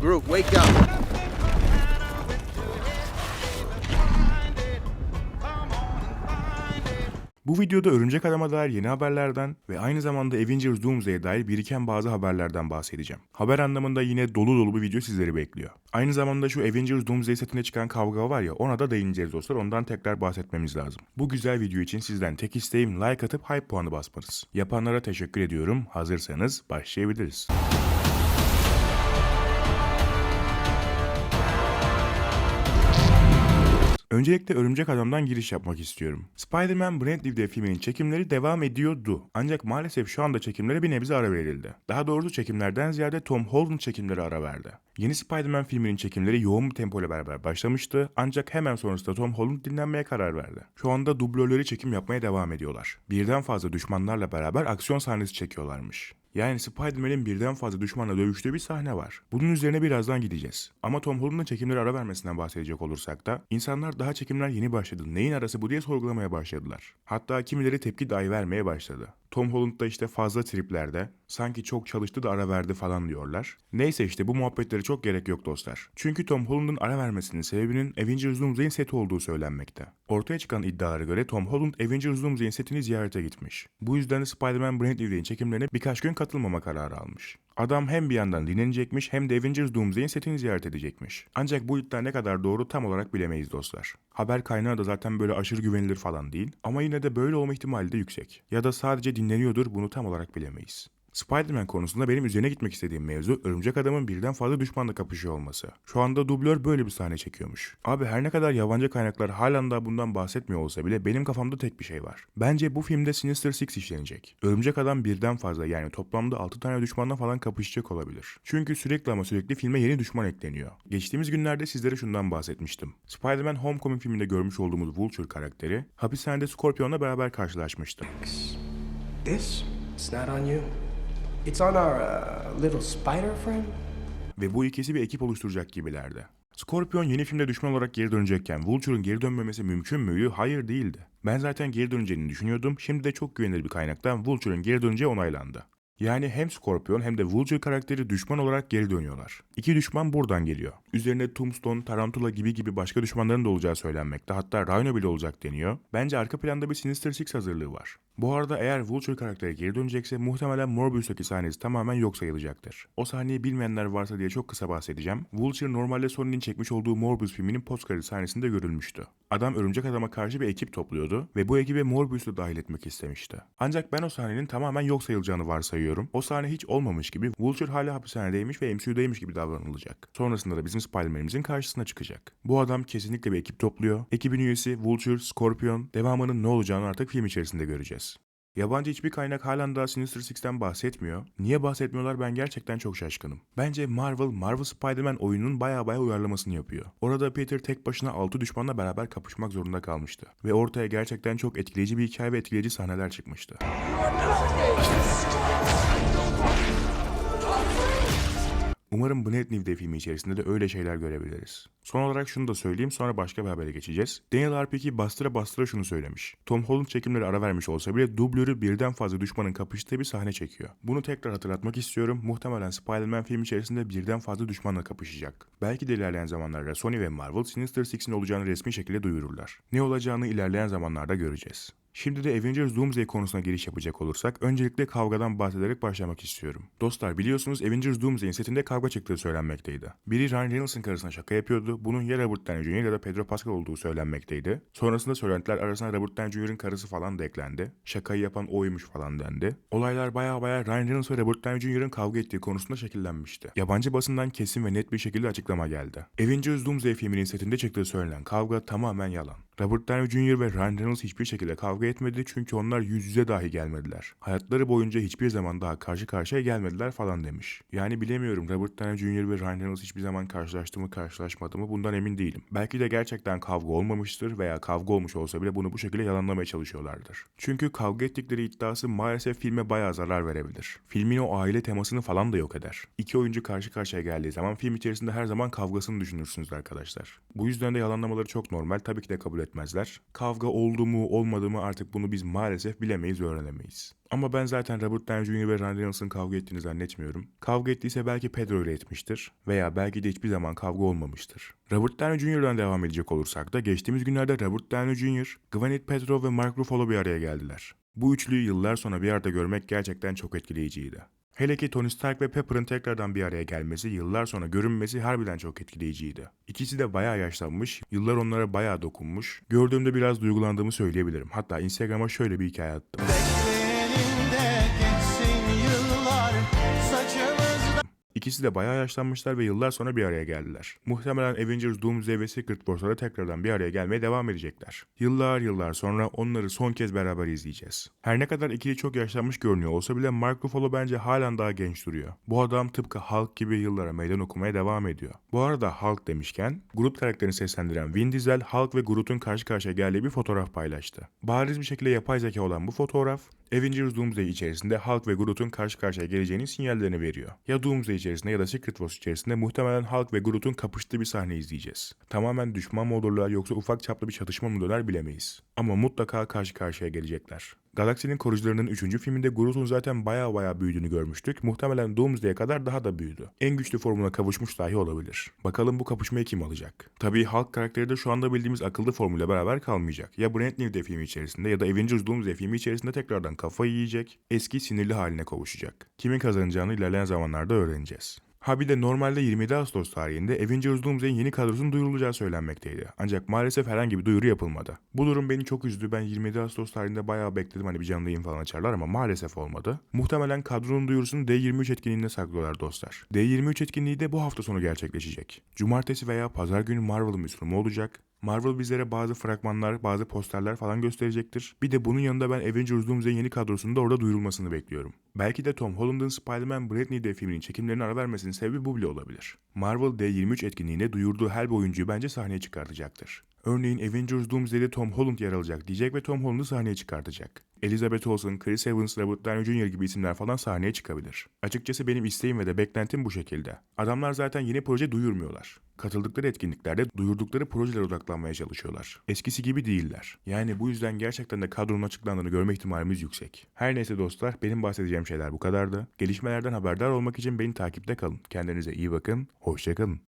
Group, wake up. Bu videoda Örümcek Adam'a dair yeni haberlerden ve aynı zamanda Avengers Doomsday'e dair biriken bazı haberlerden bahsedeceğim. Haber anlamında yine dolu dolu bir video sizleri bekliyor. Aynı zamanda şu Avengers Doomsday setine çıkan kavga var ya ona da değineceğiz dostlar ondan tekrar bahsetmemiz lazım. Bu güzel video için sizden tek isteğim like atıp hype puanı basmanız. Yapanlara teşekkür ediyorum. Hazırsanız başlayabiliriz. Öncelikle Örümcek Adam'dan giriş yapmak istiyorum. Spider-Man Brand New Day filminin çekimleri devam ediyordu. Ancak maalesef şu anda çekimlere bir nebze ara verildi. Daha doğrusu çekimlerden ziyade Tom Holland çekimleri ara verdi. Yeni Spider-Man filminin çekimleri yoğun bir tempo ile beraber başlamıştı ancak hemen sonrasında Tom Holland dinlenmeye karar verdi. Şu anda dublörleri çekim yapmaya devam ediyorlar. Birden fazla düşmanlarla beraber aksiyon sahnesi çekiyorlarmış. Yani Spider-Man'in birden fazla düşmanla dövüştüğü bir sahne var. Bunun üzerine birazdan gideceğiz. Ama Tom Holland'ın çekimleri ara vermesinden bahsedecek olursak da insanlar daha çekimler yeni başladı. Neyin arası bu diye sorgulamaya başladılar. Hatta kimileri tepki dahi vermeye başladı. Tom Holland da işte fazla triplerde sanki çok çalıştı da ara verdi falan diyorlar. Neyse işte bu muhabbetlere çok gerek yok dostlar. Çünkü Tom Holland'ın ara vermesinin sebebinin Avengers Doomsday'in seti olduğu söylenmekte. Ortaya çıkan iddialara göre Tom Holland Avengers Doomsday'in setini ziyarete gitmiş. Bu yüzden de Spider-Man Brand New Day'in çekimlerine birkaç gün katılmama kararı almış. Adam hem bir yandan dinlenecekmiş hem de Avengers Doomsday'in setini ziyaret edecekmiş. Ancak bu iddia ne kadar doğru tam olarak bilemeyiz dostlar. Haber kaynağı da zaten böyle aşırı güvenilir falan değil ama yine de böyle olma ihtimali de yüksek. Ya da sadece dinleniyordur bunu tam olarak bilemeyiz. Spider-Man konusunda benim üzerine gitmek istediğim mevzu Örümcek Adam'ın birden fazla düşmanla kapışıyor olması. Şu anda dublör böyle bir sahne çekiyormuş. Abi her ne kadar yabancı kaynaklar halen daha bundan bahsetmiyor olsa bile benim kafamda tek bir şey var. Bence bu filmde Sinister Six işlenecek. Örümcek Adam birden fazla yani toplamda 6 tane düşmanla falan kapışacak olabilir. Çünkü sürekli ama sürekli filme yeni düşman ekleniyor. Geçtiğimiz günlerde sizlere şundan bahsetmiştim. Spider-Man Homecoming filminde görmüş olduğumuz Vulture karakteri hapishanede Scorpion'la beraber karşılaşmıştı. This? It's not on you. It's on our uh, little spider friend. ve bu ikisi bir ekip oluşturacak gibilerdi. Scorpion yeni filmde düşman olarak geri dönecekken Vulture'un geri dönmemesi mümkün müydü? Hayır değildi. Ben zaten geri döneceğini düşünüyordum. Şimdi de çok güvenilir bir kaynaktan Vulture'un geri döneceği onaylandı. Yani hem Scorpion hem de Vulture karakteri düşman olarak geri dönüyorlar. İki düşman buradan geliyor. Üzerine Tombstone, Tarantula gibi gibi başka düşmanların da olacağı söylenmekte. Hatta Rhino bile olacak deniyor. Bence arka planda bir Sinister Six hazırlığı var. Bu arada eğer Vulture karakteri geri dönecekse muhtemelen Morbius'taki sahnesi tamamen yok sayılacaktır. O sahneyi bilmeyenler varsa diye çok kısa bahsedeceğim. Vulture normalde Sony'nin çekmiş olduğu Morbius filminin post sahnesinde görülmüştü. Adam örümcek adama karşı bir ekip topluyordu ve bu ekibe Morbius'u dahil etmek istemişti. Ancak ben o sahnenin tamamen yok sayılacağını varsayıyorum. O sahne hiç olmamış gibi Vulture hala hapishanedeymiş ve MCU'daymış gibi davranılacak. Sonrasında da bizim Spider-Man'imizin karşısına çıkacak. Bu adam kesinlikle bir ekip topluyor. Ekibin üyesi Vulture, Scorpion, devamının ne olacağını artık film içerisinde göreceğiz. Yabancı hiçbir kaynak halen daha Sinister Six'ten bahsetmiyor. Niye bahsetmiyorlar ben gerçekten çok şaşkınım. Bence Marvel, Marvel Spider-Man oyununun baya baya uyarlamasını yapıyor. Orada Peter tek başına 6 düşmanla beraber kapışmak zorunda kalmıştı. Ve ortaya gerçekten çok etkileyici bir hikaye ve etkileyici sahneler çıkmıştı. Umarım Blade New Day filmi içerisinde de öyle şeyler görebiliriz. Son olarak şunu da söyleyeyim sonra başka bir habere geçeceğiz. Daniel RP2 bastıra bastıra şunu söylemiş. Tom Holland çekimleri ara vermiş olsa bile dublörü birden fazla düşmanın kapıştığı bir sahne çekiyor. Bunu tekrar hatırlatmak istiyorum. Muhtemelen Spider-Man filmi içerisinde birden fazla düşmanla kapışacak. Belki de ilerleyen zamanlarda Sony ve Marvel Sinister Six'in olacağını resmi şekilde duyururlar. Ne olacağını ilerleyen zamanlarda göreceğiz. Şimdi de Avengers Doomsday konusuna giriş yapacak olursak öncelikle kavgadan bahsederek başlamak istiyorum. Dostlar biliyorsunuz Avengers Doomsday'in setinde kavga çıktığı söylenmekteydi. Biri Ryan Reynolds'ın karısına şaka yapıyordu. Bunun ya Robert Downey Jr. ya da Pedro Pascal olduğu söylenmekteydi. Sonrasında söylentiler arasına Robert Downey Jr.'ın karısı falan da eklendi. Şakayı yapan oymuş falan dendi. Olaylar baya baya Ryan Reynolds ve Robert Downey Jr.'ın kavga ettiği konusunda şekillenmişti. Yabancı basından kesin ve net bir şekilde açıklama geldi. Avengers Doomsday filminin setinde çıktığı söylenen kavga tamamen yalan. Robert Downey Jr. ve Ryan Reynolds hiçbir şekilde kavga etmedi çünkü onlar yüz yüze dahi gelmediler. Hayatları boyunca hiçbir zaman daha karşı karşıya gelmediler falan demiş. Yani bilemiyorum Robert Downey Jr. ve Ryan Reynolds hiçbir zaman karşılaştı mı karşılaşmadı mı bundan emin değilim. Belki de gerçekten kavga olmamıştır veya kavga olmuş olsa bile bunu bu şekilde yalanlamaya çalışıyorlardır. Çünkü kavga ettikleri iddiası maalesef filme bayağı zarar verebilir. Filmin o aile temasını falan da yok eder. İki oyuncu karşı karşıya geldiği zaman film içerisinde her zaman kavgasını düşünürsünüz arkadaşlar. Bu yüzden de yalanlamaları çok normal tabii ki de kabul etmem etmezler. Kavga oldu mu olmadı mı artık bunu biz maalesef bilemeyiz öğrenemeyiz. Ama ben zaten Robert Downey Jr. ve Ryan Reynolds'ın kavga ettiğini zannetmiyorum. Kavga ettiyse belki Pedro ile etmiştir veya belki de hiçbir zaman kavga olmamıştır. Robert Downey Jr.'dan devam edecek olursak da geçtiğimiz günlerde Robert Downey Jr., Gwyneth Paltrow ve Mark Ruffalo bir araya geldiler. Bu üçlüyü yıllar sonra bir arada görmek gerçekten çok etkileyiciydi. Hele ki Tony Stark ve Pepper'ın tekrardan bir araya gelmesi, yıllar sonra görünmesi harbiden çok etkileyiciydi. İkisi de bayağı yaşlanmış, yıllar onlara bayağı dokunmuş. Gördüğümde biraz duygulandığımı söyleyebilirim. Hatta Instagram'a şöyle bir hikaye attım. İkisi de bayağı yaşlanmışlar ve yıllar sonra bir araya geldiler. Muhtemelen Avengers Doomsday ve Secret Wars'ta tekrardan bir araya gelmeye devam edecekler. Yıllar yıllar sonra onları son kez beraber izleyeceğiz. Her ne kadar ikili çok yaşlanmış görünüyor olsa bile Mark Ruffalo bence halen daha genç duruyor. Bu adam tıpkı Hulk gibi yıllara meydan okumaya devam ediyor. Bu arada Hulk demişken, Groot karakterini seslendiren Vin Diesel, Hulk ve Groot'un karşı karşıya geldiği bir fotoğraf paylaştı. Bariz bir şekilde yapay zeka olan bu fotoğraf, Avengers Doomsday içerisinde Hulk ve Groot'un karşı karşıya geleceğinin sinyallerini veriyor. Ya Doomsday içerisinde ya da Secret Wars içerisinde muhtemelen Hulk ve Groot'un kapıştığı bir sahne izleyeceğiz. Tamamen düşman mı olurlar yoksa ufak çaplı bir çatışma mı döner bilemeyiz. Ama mutlaka karşı karşıya gelecekler. Galaksinin Korucularının 3. filminde Groot'un zaten baya baya büyüdüğünü görmüştük. Muhtemelen Doomsday'e kadar daha da büyüdü. En güçlü formuna kavuşmuş dahi olabilir. Bakalım bu kapışmayı kim alacak? Tabii Hulk karakteri de şu anda bildiğimiz akıllı formülle beraber kalmayacak. Ya Brand New Day filmi içerisinde ya da Avengers Doomsday filmi içerisinde tekrardan kafayı yiyecek, eski sinirli haline kavuşacak. Kimin kazanacağını ilerleyen zamanlarda öğreneceğiz. Ha bir de normalde 27 Ağustos tarihinde Avengers Doomsday'in yeni kadrosunun duyurulacağı söylenmekteydi. Ancak maalesef herhangi bir duyuru yapılmadı. Bu durum beni çok üzdü. Ben 27 Ağustos tarihinde bayağı bekledim hani bir canlı yayın falan açarlar ama maalesef olmadı. Muhtemelen kadronun duyurusunu D23 etkinliğinde saklıyorlar dostlar. D23 etkinliği de bu hafta sonu gerçekleşecek. Cumartesi veya pazar günü Marvel'ın bir sunumu olacak. Marvel bizlere bazı fragmanlar, bazı posterler falan gösterecektir. Bir de bunun yanında ben Avengers Doomsday'in yeni kadrosunun da orada duyurulmasını bekliyorum. Belki de Tom Holland'ın Spider-Man Brand New filminin çekimlerine ara vermesinin sebebi bu bile olabilir. Marvel D23 etkinliğinde duyurduğu her bir oyuncuyu bence sahneye çıkartacaktır. Örneğin Avengers Doomsday'de Tom Holland yer alacak diyecek ve Tom Holland'ı sahneye çıkartacak. Elizabeth Olsen, Chris Evans, Robert Downey Jr. gibi isimler falan sahneye çıkabilir. Açıkçası benim isteğim ve de beklentim bu şekilde. Adamlar zaten yeni proje duyurmuyorlar. Katıldıkları etkinliklerde duyurdukları projelere odaklanmaya çalışıyorlar. Eskisi gibi değiller. Yani bu yüzden gerçekten de kadronun açıklandığını görme ihtimalimiz yüksek. Her neyse dostlar benim bahsedeceğim şeyler bu kadardı. Gelişmelerden haberdar olmak için beni takipte kalın. Kendinize iyi bakın. Hoşçakalın.